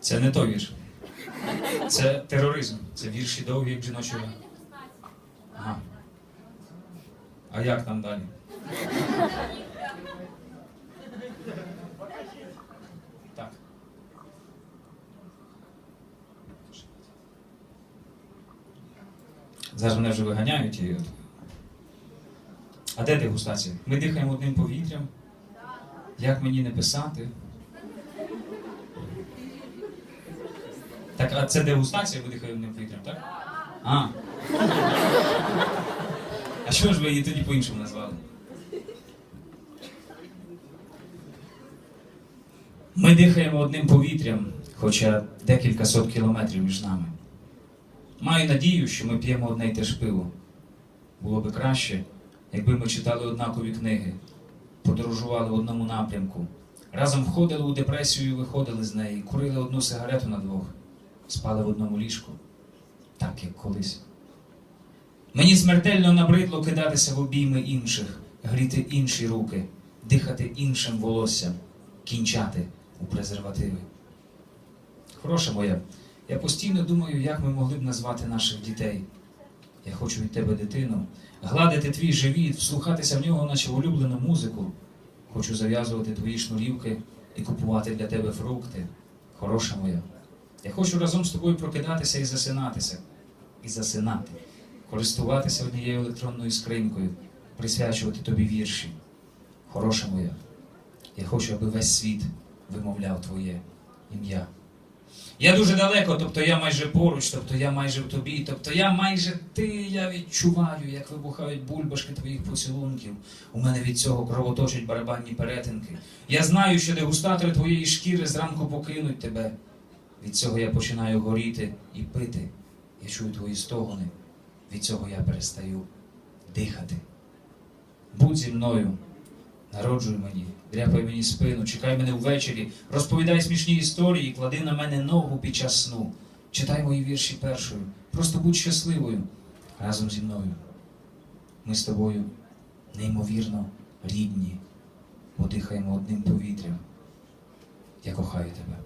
Це не той вірш. Це тероризм. Це вірші довгі, як жіночого. Ага. А як там далі? Так. Зараз мене вже виганяють і. А де дегустація? Ми дихаємо одним повітрям. Як мені не писати? Так, а це дегустація, дихаєте одним повітрям, так? А. А чого ж ви її тоді по-іншому назвали? Ми дихаємо одним повітрям, хоча декілька сот кілометрів між нами. Маю надію, що ми п'ємо одне й те ж пиво. Було би краще, якби ми читали однакові книги, подорожували в одному напрямку, разом входили у депресію і виходили з неї, курили одну сигарету на двох, спали в одному ліжку, так як колись. Мені смертельно набридло кидатися в обійми інших, гріти інші руки, дихати іншим волоссям, кінчати у презервативи. Хороша моя, я постійно думаю, як ми могли б назвати наших дітей. Я хочу від тебе дитину, гладити твій живіт, вслухатися в нього, наче улюблену музику. Хочу зав'язувати твої шнурівки і купувати для тебе фрукти. Хороша моя. Я хочу разом з тобою прокидатися і засинатися. І засинати, користуватися однією електронною скринькою, присвячувати тобі вірші. Хороша моя. Я хочу, аби весь світ вимовляв твоє ім'я. Я дуже далеко, тобто я майже поруч, тобто я майже в тобі, тобто я майже ти, я відчуваю, як вибухають бульбашки твоїх поцілунків. У мене від цього кровоточать барабанні перетинки. Я знаю, що дегустатори твоєї шкіри зранку покинуть тебе. Від цього я починаю горіти і пити. Я чую твої стогони. Від цього я перестаю дихати. Будь зі мною, народжуй мені, дряпай мені спину, чекай мене ввечері, розповідай смішні історії, клади на мене ногу під час сну. Читай мої вірші першою. Просто будь щасливою разом зі мною. Ми з тобою неймовірно рідні, бо дихаємо одним повітрям. Я кохаю тебе.